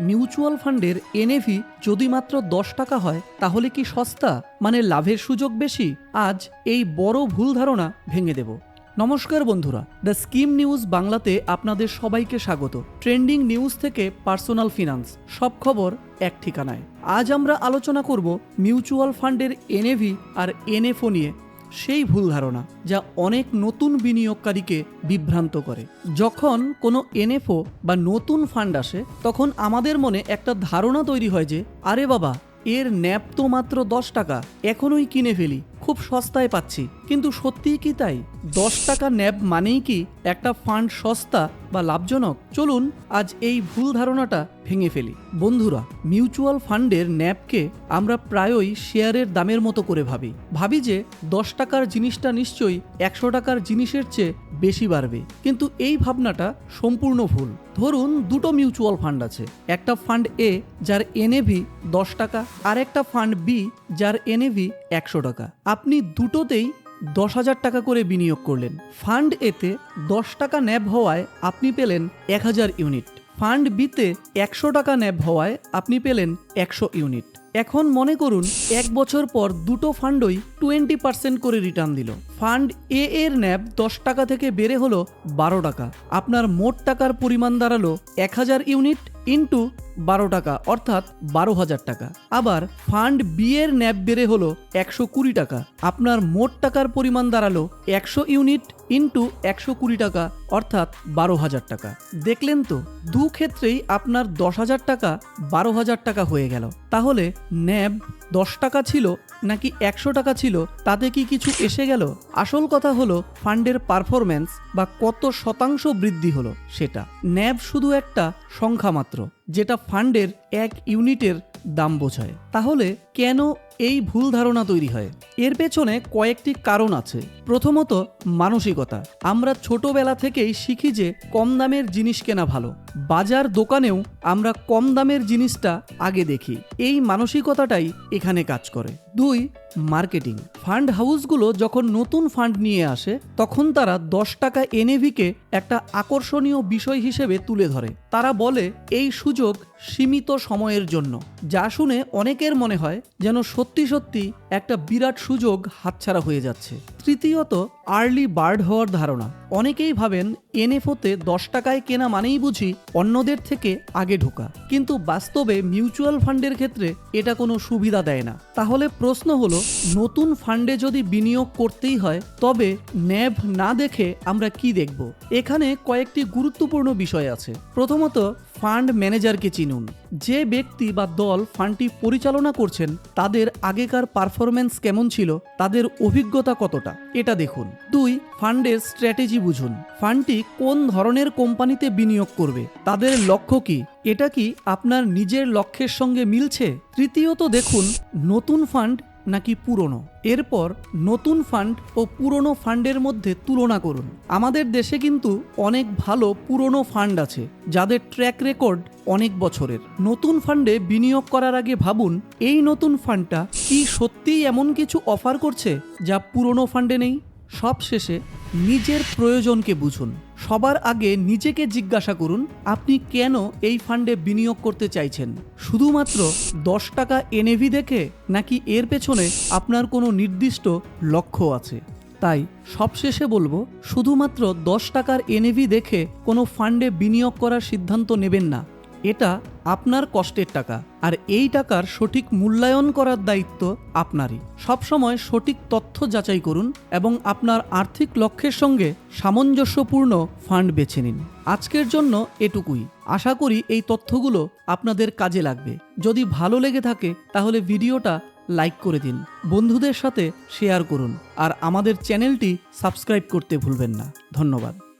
Mutual ফান্ডের NAV যদি মাত্র দশ টাকা হয়, তাহলে কি সস্তা? মানে লাভের সুযোগ বেশি? আজ এই বড় ভুল ধারণা ভেঙে দেব। নমস্কার বন্ধুরা, দ্য স্কিম নিউজ বাংলাতে আপনাদের সবাইকে স্বাগত। ট্রেন্ডিং নিউজ থেকে পার্সোনাল ফিনান্স, সব খবর এক ঠিকানায়। আজ আমরা আলোচনা করব মিউচুয়াল ফান্ডের এনএভি আর এনএফও নিয়ে। সেই ভুল ধারণা যা অনেক নতুন বিনিয়োগকারীকে বিভ্রান্ত করে। যখন কোনো এনএফও বা নতুন ফান্ড আসে, তখন আমাদের মনে একটা ধারণা তৈরি হয় যে, আরে বাবা, এর ন্যাপ তো মাত্র দশ টাকা, এখনই কিনে ফেলি। খুব সস্তায় পাচ্ছি। কিন্তু সত্যিই কি তাই? দশ টাকা ন্যাব মানেই কি একটা ফান্ড সস্তা বা লাভজনক? চলুন, আজ এই ভুল ধারণাটা ভেঙে ফেলি। বন্ধুরা, মিউচুয়াল ফান্ডের ন্যাবকে আমরা প্রায়ই শেয়ারের দামের মতো করে ভাবি। ভাবি যে দশ টাকার জিনিসটা নিশ্চয়ই একশো টাকার জিনিসের চেয়ে বেশি বাড়বে। কিন্তু এই ভাবনাটা সম্পূর্ণ ভুল। ধরুন দুটো মিউচুয়াল ফান্ড আছে। একটা ফান্ড এ যার এনএভি দশ টাকা, আর একটা ফান্ড বি যার এনএভি একশো টাকা। আপনি দুটোতেই দশ হাজার টাকা করে বিনিয়োগ করলেন। ফান্ড এতে দশ টাকা ন্যাব হওয়ায় আপনি পেলেন এক হাজার ইউনিট। ফান্ড বিতে একশো টাকা ন্যাব হওয়ায় আপনি পেলেন একশো ইউনিট। এখন মনে করুন, এক বছর পর দুটো ফান্ডই টোয়েন্টি পার্সেন্ট করে রিটার্ন দিল। ফান্ড এ এর ন্যাব দশ টাকা থেকে বেড়ে হলো বারো টাকা। আপনার মোট টাকার পরিমাণ দাঁড়াল এক হাজার ইউনিট ইন্টু বারো টাকা, অর্থাৎ বারো হাজার টাকা। আবার ফান্ড বি এর ন্যাব বেড়ে হলো একশো কুড়ি টাকা। আপনার মোট টাকার পরিমাণ দাঁড়াল একশো ইউনিট ইন্টু একশো কুড়ি টাকা অর্থাৎ বারো হাজার টাকা। দেখলেন তো, দু ক্ষেত্রেই আপনার দশ হাজার টাকা বারো হাজার টাকা হয়ে গেল। তাহলে ন্যাব দশ টাকা ছিল নাকি একশো টাকা ছিল, তাতে কি কিছু এসে গেল? আসল কথা হলো, ফান্ডের পারফরম্যান্স বা কত শতাংশ বৃদ্ধি হলো সেটা। ন্যাব শুধু একটা সংখ্যা মাত্র, যেটা ফান্ডের এক ইউনিটের দাম বোঝায়। তাহলে কেন এই ভুল ধারণা তৈরি হয়? এর পেছনে কয়েকটি কারণ আছে। প্রথমত, মানসিকতা। আমরা ছোটবেলা থেকেই শিখি যে কম দামের জিনিস কেনা ভালো। বাজার দোকানেও আমরা কম দামের জিনিসটা আগে দেখি। এই মানসিকতাটাই এখানে কাজ করে। দুই, মার্কেটিং। ফান্ড হাউসগুলো যখন নতুন ফান্ড নিয়ে আসে, তখন তারা দশ টাকা এনএভিকে একটা আকর্ষণীয় বিষয় হিসেবে তুলে ধরে। তারা বলে, এই সুযোগ সীমিত সময়ের জন্য। যা শুনে অনেকের মনে হয় যেন সত্যি সত্যি একটা বিরাট সুযোগ হাতছাড়া হয়ে যাচ্ছে। তৃতীয়ত, আর্লি বার্ড হওয়ার ধারণা। অনেকেই ভাবেন, এনএফওতে দশ টাকায় কেনা মানেই বুঝি অন্যদের থেকে আগে ঢোকা। কিন্তু বাস্তবে মিউচুয়াল ফান্ডের ক্ষেত্রে এটা কোনো সুবিধা দেয় না। তাহলে প্রশ্ন হলো, নতুন ফান্ডে যদি বিনিয়োগ করতেই হয়, তবে ন্যাব না দেখে আমরা কি দেখব? এখানে কয়েকটি গুরুত্বপূর্ণ বিষয় আছে। প্রথমত ফান্ড ম্যানেজারকে চিনুন। যে ব্যক্তি বা দল ফান্ডটি পরিচালনা করছেন, তাদের আগেকার পারফরমেন্স কেমন ছিল, তাদের অভিজ্ঞতা কতটা, এটা দেখুন। দুই, ফান্ডের স্ট্র্যাটেজি বুঝুন। ফান্ডটি কোন ধরনের কোম্পানিতে বিনিয়োগ করবে, তাদের লক্ষ্য কি, এটা কি আপনার নিজের লক্ষ্যের সঙ্গে মিলছে? তৃতীয়ত দেখুন, নতুন ফান্ড নাকি পুরনো? এরপর নতুন ফান্ড ও পুরনো ফান্ডের মধ্যে তুলনা করুন। আমাদের দেশে কিন্তু অনেক ভালো পুরনো ফান্ড আছে, যাদের ট্র্যাক রেকর্ড অনেক বছরের। নতুন ফান্ডে বিনিয়োগ করার আগে ভাবুন, এই নতুন ফান্ডটা কি সত্যিই এমন কিছু অফার করছে যা পুরনো ফান্ডে নেই? সবশেষে নিজের প্রয়োজনকে বুঝুন। সবার আগে নিজেকে জিজ্ঞাসা করুন, আপনি কেন এই ফান্ডে বিনিয়োগ করতে চাইছেন? শুধুমাত্র দশ টাকা এনএভি দেখে নাকি এর পেছনে আপনার কোনো নির্দিষ্ট লক্ষ্য আছে? তাই সবশেষে বলব, শুধুমাত্র দশ টাকার এনএভি দেখে কোনো ফান্ডে বিনিয়োগ করার সিদ্ধান্ত নেবেন না। এটা আপনার কষ্টের টাকা, আর এই টাকার সঠিক মূল্যায়ন করার দায়িত্ব আপনারই। সবসময় সঠিক তথ্য যাচাই করুন এবং আপনার আর্থিক লক্ষ্যের সঙ্গে সামঞ্জস্যপূর্ণ ফান্ড বেছে নিন। আজকের জন্য এটুকুই। আশা করি এই তথ্যগুলো আপনাদের কাজে লাগবে। যদি ভালো লেগে থাকে, তাহলে ভিডিওটা লাইক করে দিন, বন্ধুদের সাথে শেয়ার করুন, আর আমাদের চ্যানেলটি সাবস্ক্রাইব করতে ভুলবেন না। ধন্যবাদ।